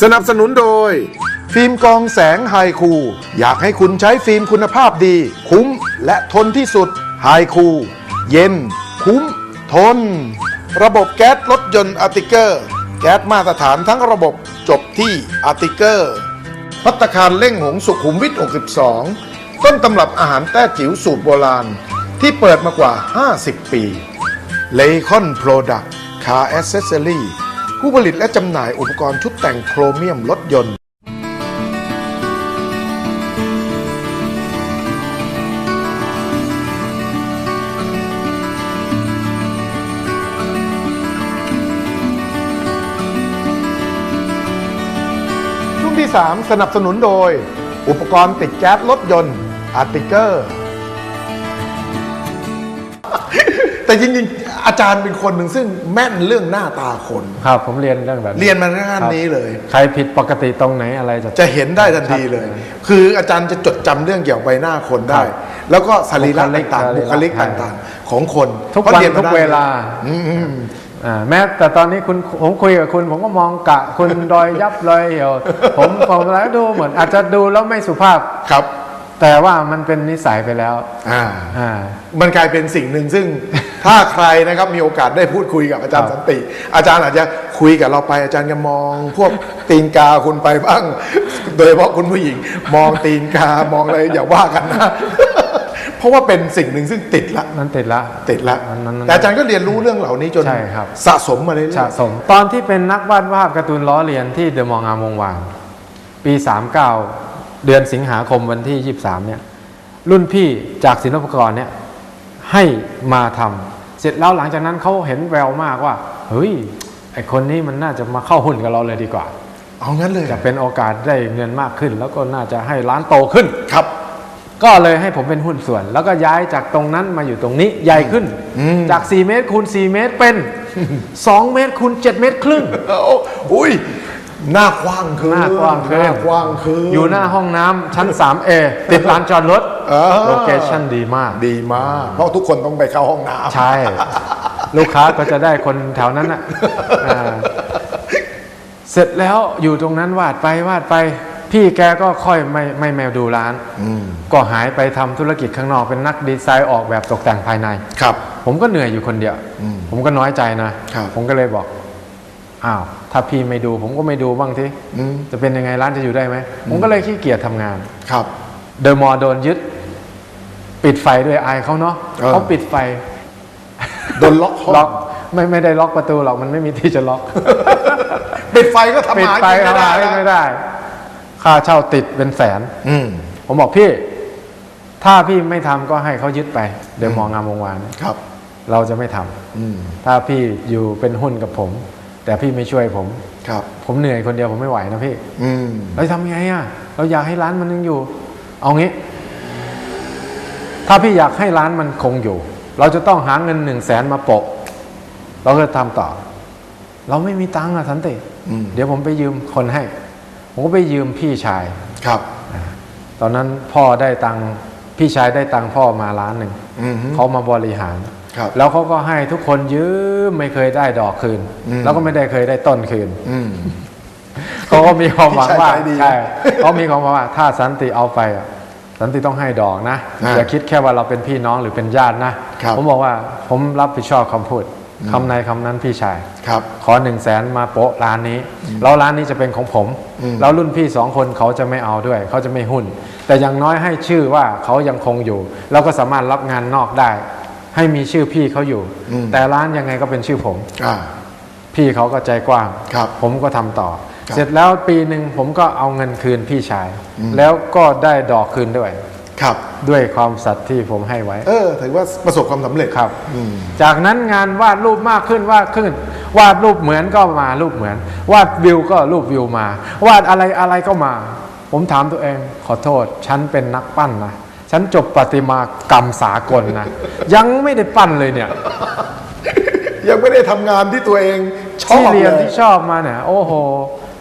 สนับสนุนโดย ฟิล์มกองแสงไฮคู อยากให้คุณใช้ฟิล์มคุณภาพดี คุ้มและทนที่สุดไฮคู เย็น คุ้ม ทน ระบบแก๊สรถยนต์อาร์ติเกอร์ แก๊สมาตรฐานทั้งระบบจบที่อาร์ติเกอร์พัตตาคารเล่งหงสุขุมวิท 62 ต้นตำรับอาหารแต้จิ๋วสูตรโบราณ ที่เปิดมากว่า 50 ปีเลคอนโปรดักต์คา r อ c เซสซอรี่ ผู้ผลิตและจำหน่ายอุปกรณ์ชุดแต่งโครเมียมรถยนต์ช่วงที่ 3 สนับสนุนโดย อุปกรณ์ติดแก๊สรถยนต์อาร์ติเกอร์ แต่จริงๆ อาจารย์เป็นคนหนึ่งซึ่งแม่นเรื่องหน้าตาคน ครับผมเรียนเรื่องแบบเรียนมาด้านนี้เลย ใครผิดปกติตรงไหนอะไรจะ จะเห็นได้ทันทีเลยชัดเลยคืออาจารย์จะจดจำเรื่องเกี่ยวกับใบหน้าคนได้ครับแล้วก็สรีระบุคลิกต่างๆสรีบุระคลิกใช่ต่างๆ ของคนทุกพระวันรียมทุกด้นเวลา อืม อ่าแม้แต่ตอนนี้คุณผมคุยกับคุณ ผมก็มองกะ คุณ รอยยับรอยเหี่ยว ผมผมแล้วดูเหมือนอาจจะดูแล้วไม่สุภาพ ครับ แต่ว่ามันเป็นนิสัยไปแล้วอ่า อ่า มันกลายเป็นสิ่งหนึ่งซึ่ง ถ้าใครนะครับมีโอกาสได้พูดคุยกับอาจารย์ครับสันติ อาจารย์อาจจะคุยกับเราไปอาจารย์ก็มอง พวกตีนกาคุณไปบ้าง โดยเฉพาะคุณผู้หญิง มองตีนกามองอะไรอย่าว่ากันนะเพราะว่าเป็นสิ่งหนึ่งซึ่งติดละนั้นติดละติดละมันมันมันแต่อาจารย์ก็เรียนรู้เรื่องเหล่านี้จนใช่ครับ สะสมมาเรื่อยๆ สะสม ตอนที่เป็นนักวาดภาพการ์ตูนล้อเลียนที่เดอะมองงามวงวานปี 39 เดือนสิงหาคมวันที่ 23เนี่ยรุ่นพี่จากศิลปากรเนี่ย ให้มาทำเสร็จแล้วหลังจากนั้นเขาเห็นแววมากว่า เฮ้ยไอคนนี้มันน่าจะมาเข้าหุ้นกับเราเลยดีกว่า เอางั้นเลยจะเป็นโอกาสได้เงินมากขึ้น แล้วก็น่าจะให้ร้านโตขึ้นครับ ก็เลยให้ผมเป็นหุ้นส่วน แล้วก็ย้ายจากตรงนั้นมาอยู่ตรงนี้ใหญ่ขึ้นอืมจาก 4 เมตรคูณ4เมตรเป็น 2 เมตรคูณ7เมตรครึ่งโอ้อุ้ย หน้ากว้างคือหน้ากว้างขึ้นหน้ากว้างคือออยู่หน้าห้องน้ำชั้น 3A ติดลานจอดรถเออ โลเคชั่นดีมาก ดีมาก เพราะทุกคนต้องไปเข้าห้องน้ำ ใช่ ลูกค้าก็จะได้คนแถวนั้นน่ะอ่าเสร็จแล้วอยู่ตรงนั้นวาดไปวาดไป พี่แกก็ค่อยไม่ไม่แมวดูร้านอืมก็หายไปทำธุรกิจข้างนอกเป็นนักดีไซน์ออกแบบตกแต่งภายใน ครับ ผมก็เหนื่อยอยู่คนเดียวอืมผมก็น้อยใจนะครับ ผมก็เลยบอก อ้าวถ้าพี่ไม่ดูผมก็ไม่ดูบ้างทีอืมจะเป็นยังไงร้านจะอยู่ได้ไหมผมก็เลยขี้เกียจทำงานครับเดอะมอลล์โดนยึด ปิดไฟด้วยอายเขาเนาะเออเขาปิดไฟโดนล็อกห้องล็อกไม่ไม่ได้ล็อกประตูหรอกมันไม่มีที่จะล็อก ปิดไฟก็ทำปิดหาไฟกินไม่ทำได้อะไรนะไม่ได้ ค่าเช่าติดเป็นแสน อืมผมบอกพี่ ถ้าพี่ไม่ทำก็ให้เขายึดไป เดอะมอลล์งามวงวานครับ เราจะไม่ทำอืมถ้าพี่อยู่เป็นหุ้นกับผม แต่พี่ไม่ช่วยผม ครับ ผมเหนื่อยคนเดียวผมไม่ไหวนะพี่ อืมเราจะทำไงอะ เราอยากให้ร้านมันยังอยู่ เอางี้ ถ้าพี่อยากให้ร้านมันคงอยู่ เราจะต้องหาเงินหนึ่งแสนมาโปะ เราก็ทำต่อ เราไม่มีตังค์อะสันติอืมเดี๋ยวผมไปยืมคนให้ ผมก็ไปยืมพี่ชาย ครับ ตอนนั้นพ่อได้ตังค์พี่ชายได้ตังค์พ่อมาล้านหนึ่งอืมเขามาบริหารครับ แล้วเขาก็ให้ทุกคนยืมไม่เคยได้ดอกคืนอืมแล้วก็ไม่ได้เคยได้ต้นคืนอืมเขาก็มีความหวังว่าพี่ชายใจดีนะใช่เขามีความหวังว่า ถ้าสันติเอาไปอะสันติต้องให้ดอกนะอ่าอย่าคิดแค่ว่าเราเป็นพี่น้องหรือเป็นญาตินะครับผมบอกว่าผมรับผิดชอบคำพูดคำในคำนั้นพี่ชายครับ ขอหนึ่งแสนมาโปะร้านนี้แล้วร้านนี้จะเป็นของผมอืมแล้วรุ่นพี่สองคนเขาจะไม่เอาด้วย เขาจะไม่หุ้น แต่อย่างน้อยให้ชื่อว่าเขายังคงอยู่ แล้วก็สามารถรับงานนอกได้ ให้มีชื่อพี่เขาอยู่อืมแต่ร้านยังไงก็เป็นชื่อผมอ่าพี่เขาก็ใจกว้างครับผมก็ทำต่อครับเสร็จแล้วปีหนึ่งผมก็เอาเงินคืนพี่ชายอืมแล้วก็ได้ดอกคืนด้วยครับด้วยความสัตย์ที่ผมให้ไว้ เออ ถือว่าประสบความสำเร็จครับอืมจากนั้นงานวาดรูปมากขึ้นวาดขึ้น วาดรูปเหมือนก็มารูปเหมือน วาดวิวก็รูปวิวมา วาดอะไรอะไรก็มา ผมถามตัวเอง ขอโทษ ฉันเป็นนักปั้นนะ ฉันจบประติมากรรมสากลนะ ยังไม่ได้ปั้นเลยเนี่ย ยังไม่ได้ทำงานที่ตัวเองชอบที่เรียนเลยที่ชอบมาเนี่ย โอ้โห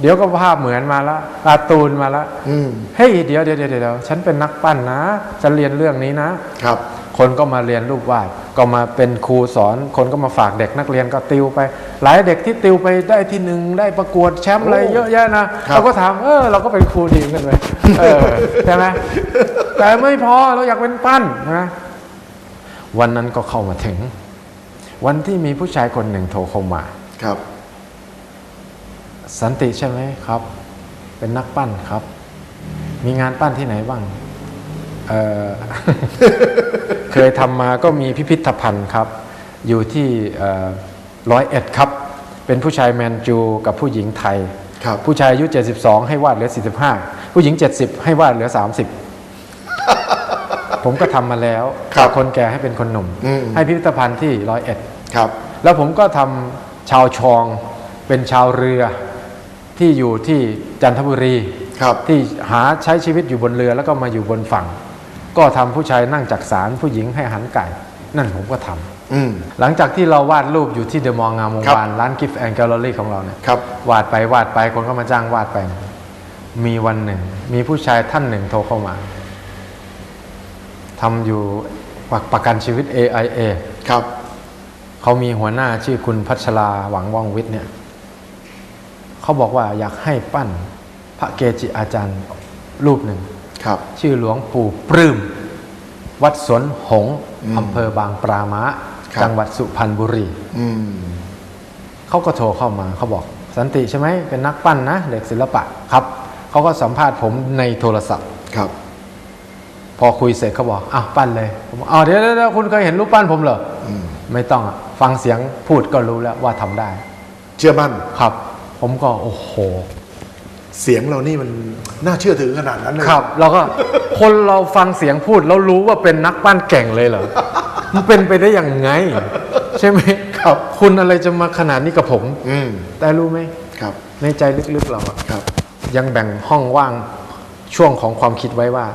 เดี๋ยวก็ภาพเหมือนมาละการ์ตูนมาละอืมเฮ้ยเดี๋ยวเดี๋ยวเดี๋ยวเดี๋ยวฉันเป็นนักปั้นนะจะเรียนเรื่องนี้นะ ครับ คนก็มาเรียนรูปวาดก็มาเป็นครูสอน คนก็มาฝากเด็กนักเรียนก็ติวไป หลายเด็กที่ติวไปได้ที่หนึ่งได้ประกวดแชมป์อะไรเยอะแยะนะครับ เราก็ถามเออเราก็เป็นครูดีเหมือนกันเลยเออใช่ไหม แต่ไม่พอเราอยากเป็นปั้นนะวันนั้นก็เข้ามาถึง วันที่มีผู้ชายคนหนึ่งโทรเข้ามาครับ สันติใช่ไหมครับ เป็นนักปั้นครับ มีงานปั้นที่ไหนบ้างเอ่อเคยทำมาก็มีพิพิธภัณฑ์ครับ อยู่ที่ร้อยเอ็ดครับ เป็นผู้ชายแมนจูกับผู้หญิงไทยครับผู้ชายอายุ 72 ให้วาดเหลือ 45 ผู้หญิง 70 ให้วาดเหลือ 30 ผมก็ทำมาแล้วครับจากคนแก่ให้เป็นคนหนุ่มอืมให้พิพิธภัณฑ์ที่ร้อยเอ็ดครับแล้วผมก็ทำชาวชองเป็นชาวเรือที่อยู่ที่จันทบุรีครับที่หาใช้ชีวิตอยู่บนเรือแล้วก็มาอยู่บนฝั่ง ก็ทำผู้ชายนั่งจักสารผู้หญิงให้อาหันไก่ นั่นผมก็ทำอืมหลังจากที่เราวาดรูปอยู่ที่เดอะมองงามวงครับวานร้านกิฟต์แอนด์แกลเลอรี่ของเราเนี่ยครับวาดไปวาดไปคนก็มาจ้างวาดไป มีวันหนึ่ง มีผู้ชายท่านหนึ่งโทรเข้ามา ทำอยู่ประกันชีวิต AIA ครับ เขามีหัวหน้าชื่อคุณพัชราหวังว่องวิทย์เนี่ยเขาบอกว่าอยากให้ปั้นพระเกจิอาจารย์รูปหนึ่งครับ ชื่อหลวงปู่ปลื้มวัดสวนหงส์อืมอำเภอบางปรามะครับจังหวัดสุพรรณบุรีอืมเขาก็โทรเข้ามาเขาบอก สันติใช่ไหมเป็นนักปั้นนะเด็กศิลปะครับเขาก็สัมภาษณ์ผมในโทรศัพท์ครับ พอคุยเสร็จเขาบอกอ้าวปั้นเลยผมบอกอ้าวเดี๋ยวเดี๋ยวเดี๋ยวคุณเคยเห็นรูปปั้นผมเหรออืมไม่ต้องอะฟังเสียงพูดก็รู้แล้วว่าทำได้ เชื่อมั่นครับ ผมก็โอ้โห เสียงเรานี่มันน่าเชื่อถือขนาดนั้นเลยครับเราก็คนเราฟังเสียงพูดแล้วรู้ว่าเป็นนักปั้นเก่งเลยเหรอมันเป็นไปได้อย่างไง ใช่ไหมครับ คุณอะไรจะมาขนาดนี้กับผม อืมแต่รู้ไหมครับในใจลึกๆเราอะครับ ยังแบ่งห้องว่างช่วงของความคิดไว้ว่า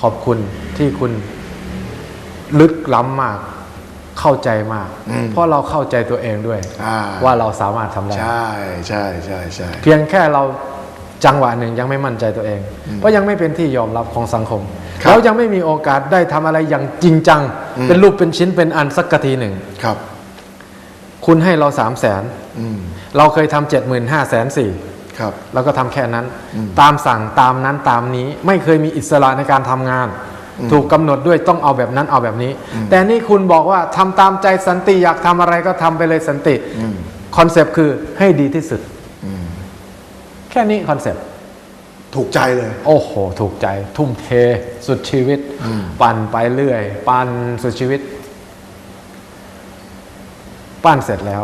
ขอบคุณที่คุณลึกล้ำมากเข้าใจมากอืมเพราะเราเข้าใจตัวเองด้วยอ่าว่าเราสามารถทำได้ใช่ใช่ใช่ใช่เพียงแค่เราจังหวะหนึ่งยังไม่มั่นใจตัวเอง เพราะยังไม่เป็นที่ยอมรับของสังคมครับแล้วยังไม่มีโอกาสได้ทำอะไรอย่างจริงจังอืมเป็นรูปเป็นชิ้นเป็นอันสักกะทีหนึ่งครับ คุณให้เราสามแสนอืมเราเคยทำเจ็ดหมื่นห้าแสนสี่ ครับแล้วก็ทำแค่นั้นอืมตามสั่งตามนั้นตามนี้ไม่เคยมีอิสระในการทำงานอืมถูกกำหนดด้วยต้องเอาแบบนั้นเอาแบบนี้ แต่นี่คุณบอกว่าทำตามใจสันติอยากทำอะไรก็ทำไปเลยสันติอืมคอนเซปต์คือให้ดีที่สุดอืมแค่นี้คอนเซปต์ถูกใจเลย โอ้โห ถูกใจ ทุ่มเทสุดชีวิตอืมปั่นไปเรื่อย ปั่นสุดชีวิต ปั้นเสร็จแล้ว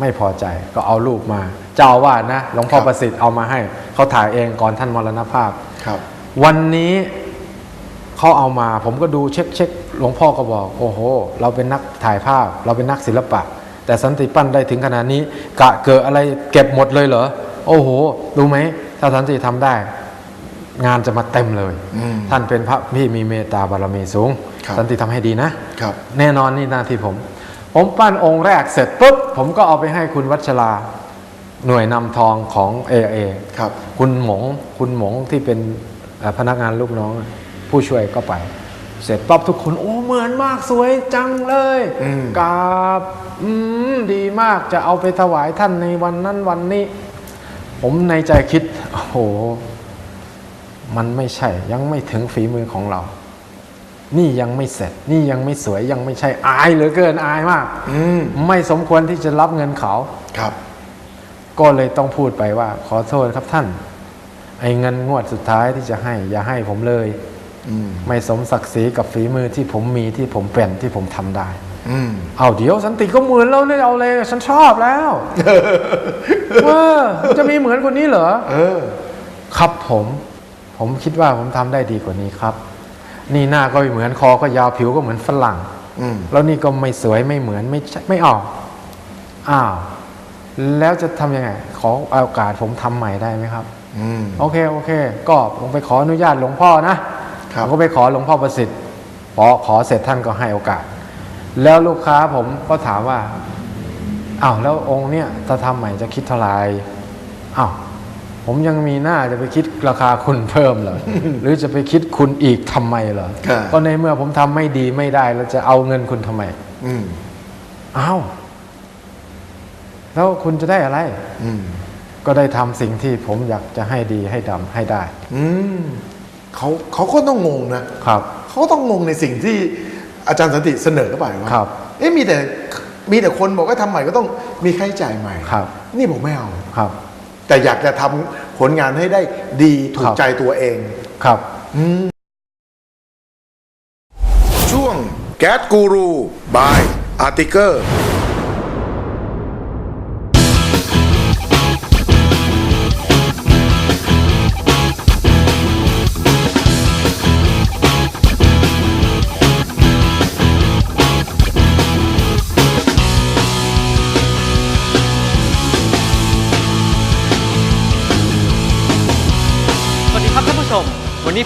ไม่พอใจก็เอารูปมา เจ้าอาวาดนะหลวงพ่อประสิทธิ์เอามาให้ เขาถ่ายเองก่อนท่านมรณภาพครับ วันนี้เขาเอามา ผมก็ดูเช็คเช็คหลวงพ่อก็บอก โอ้โห เราเป็นนักถ่ายภาพ เราเป็นนักศิลปะ แต่สันติปั้นได้ถึงขนาดนี้ กะเกิดอะไรเก็บหมดเลยเหรอโอ้โหรู้ไหมถ้าสันติทำได้ งานจะมาเต็มเลยอืมท่านเป็นพระพี่มีเมตตาบารมีสูงครับสันติทำให้ดีนะครับแน่นอนนี่หน้าที่ผม ผมปั้นองค์แรกเสร็จปุ๊บผมก็เอาไปให้คุณวัชราหน่วยนำทองของ AA ครับ คุณหมงคุณหมงที่เป็นเอ่อพนักงานลูกน้อง ผู้ช่วยก็ไป เสร็จปั๊บทุกคนโอ้เหมือนมากสวยจังเลยอืม กราบอืมดีมากจะเอาไปถวายท่านในวันนั้นวันนี้ ผมในใจคิด โอ้โห มันไม่ใช่ยังไม่ถึงฝีมือของเรา นี่ยังไม่เสร็จ นี่ยังไม่สวยยังไม่ใช่อายเหลือเกินอายมาก อืมไม่สมควรที่จะรับเงินเขา ครับ ก็เลยต้องพูดไปว่า ขอโทษครับท่าน ไอ้เงินงวดสุดท้ายที่จะให้ อย่าให้ผมเลย อืมไม่สมศักดิ์ศรีกับฝีมือที่ผมมีที่ผมเป็นที่ผมทำได้ อืม เอาเดี๋ยวสันติก็เหมือนเราเลยเอาเลย ฉันชอบแล้วเออจะมีเหมือนคนนี้เหรอ เออ ครับผม ผมคิดว่าผมทำได้ดีกว่านี้ครับ นี่หน้าก็ไม่เหมือนคอก็ยาวผิวก็เหมือนฝรั่งอืมแล้วนี่ก็ไม่สวยไม่เหมือนไม่ใช่ไม่ออกอ้าวแล้วจะทำยังไง ขอโอกาสผมทำใหม่ได้ไหมครับอืมโอเคโอเค ก็ผมไปขออนุญาตหลวงพ่อนะครับผมก็ไปขอหลวงพ่อประสิทธิ์พอขอเสร็จท่านก็ให้โอกาส แล้วลูกค้าผมก็ถามว่าอ้าวแล้วองค์เนี่ยถ้าทำใหม่จะคิดเท่าไหร่อ้าว ผมยังมีหน้าจะไปคิดราคาคุณเพิ่มเหรอหรือจะไปคิดคุณอีกทำไมเหรอครับก็ในเมื่อผมทำไม่ดีไม่ได้แล้วจะเอาเงินคุณทำไม อืมอ้าวแล้วคุณจะได้อะไร อืมก็ได้ทำสิ่งที่ผมอยากจะให้ดีให้ดำให้ได้ อืมเขาเขาก็ต้องงงนะครับเขาก็ต้องงงในสิ่งที่อาจารย์สันติเสนอไปว่าครับ เอ๊ะมีแต่มีแต่คนบอกว่าทำใหม่ก็ต้องมีค่าใช้จ่ายใหม่ครับ นี่ผมไม่เอาครับ แต่อยากจะทำผลงานให้ได้ดีถูคกรับใจตัวเอง ครับ ช่วงแก๊สกูรูบายอาร์ติเกอร์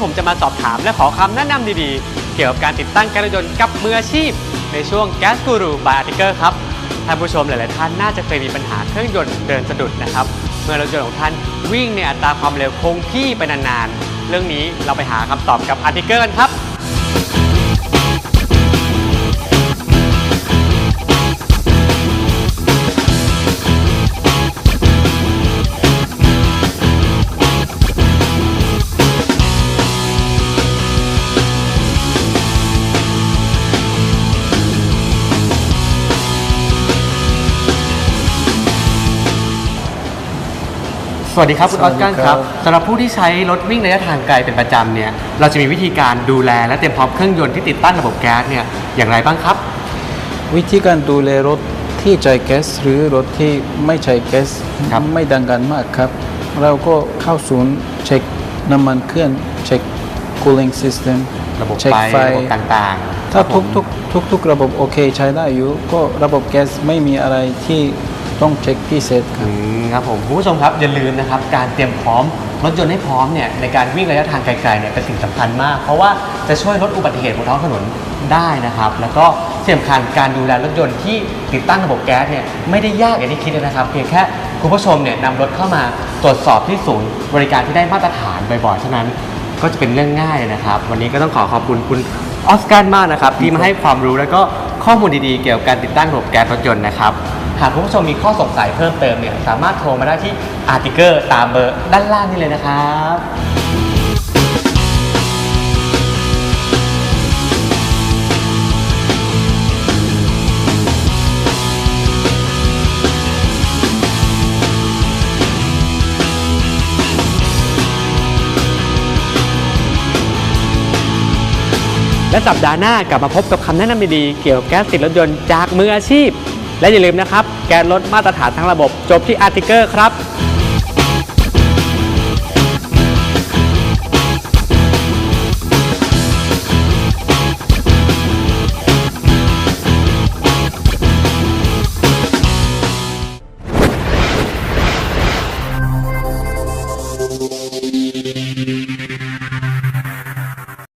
ผมจะมาสอบถามและขอคำแนะนำดีๆ เกี่ยวกับการติดตั้งแก๊สรถยนต์กับมืออาชีพ ในช่วง Gas Guru by Article ครับท่านผู้ชมหลายๆท่านน่าจะเคยมีปัญหาเครื่องยนต์เดินสะดุดนะครับ เมื่อรถยนต์ของท่านวิ่งในอัตราความเร็วคงที่ไปนานๆ เรื่องนี้เราไปหาคำตอบกับ Article กันครับ สวัสดีครับ คุณออสการ์ครับสำหรับผู้ที่ใช้รถวิ่งระยะทางไกลเป็นประจำเนี่ยเราจะมีวิธีการดูแลและเตรียมพร้อมเครื่องยนต์ที่ติดตั้งระบบแก๊สเนี่ยอย่างไรบ้างครับ วิธีการดูแลรถที่ใช้แก๊สหรือรถที่ไม่ใช้แก๊สครับไม่ดังกันมากครับ เราก็เข้าศูนย์เช็คน้ำมันเครื่องเช็ค cooling system ระบบเช็คไฟไฟระบบต่างๆ ถ้าครับผทุกมทุกทุกทุกระบบโอเคใช้ได้อยู่ ก็ระบบแก๊สไม่มีอะไรที่ต้องเช็คพิเศษคอืรับม ครับผมคุณผู้ชมครับอย่าลืมนะครับการเตรียมพร้อมรถยนต์ให้พร้อมเนี่ยในการวิ่งระยะทางไกลๆเนี่ยเป็นสิ่งสำคัญมาก เพราะว่าจะช่วยลดอุบัติเหตุบนท้องถนนได้นะครับ แล้วก็ที่สำคัญการดูแลรถยนต์ที่ติดตั้งระบบแก๊สเนี่ยไม่ได้ยากอย่างที่คิดเลยนะครับ เพียงแค่คุณผู้ชมเนี่ยนำรถเข้ามาตรวจสอบที่ศูนย์บริการที่ได้มาตรฐานบ่อยๆเท่านั้น ก็จะเป็นเรื่องง่ายเลยนะครับ วันนี้ก็ต้องขอขอบคุณคุณออสการ์มากนะครับที่มาให้ความรู้แล้วก็ข้อมูลดีๆเกี่ยวกับการติดตั้งระบบแก๊สรถยนต์นะครับ หากคุณผู้ชมมีข้อสงสัยเพิ่มเติมเนี่ยสามารถโทรมาได้ที่อาร์ติเกอร์ตามเบอร์ด้านล่างนี่เลยนะครับและสัปดาห์หน้ากลับมาพบกับคำแนะนำดีๆเกี่ยวกับแก๊สติดรถยนต์จากมืออาชีพ และอย่าลืมนะครับ แกนรถมาตรฐานทั้งระบบจบที่อาร์ติเกอร์ครับ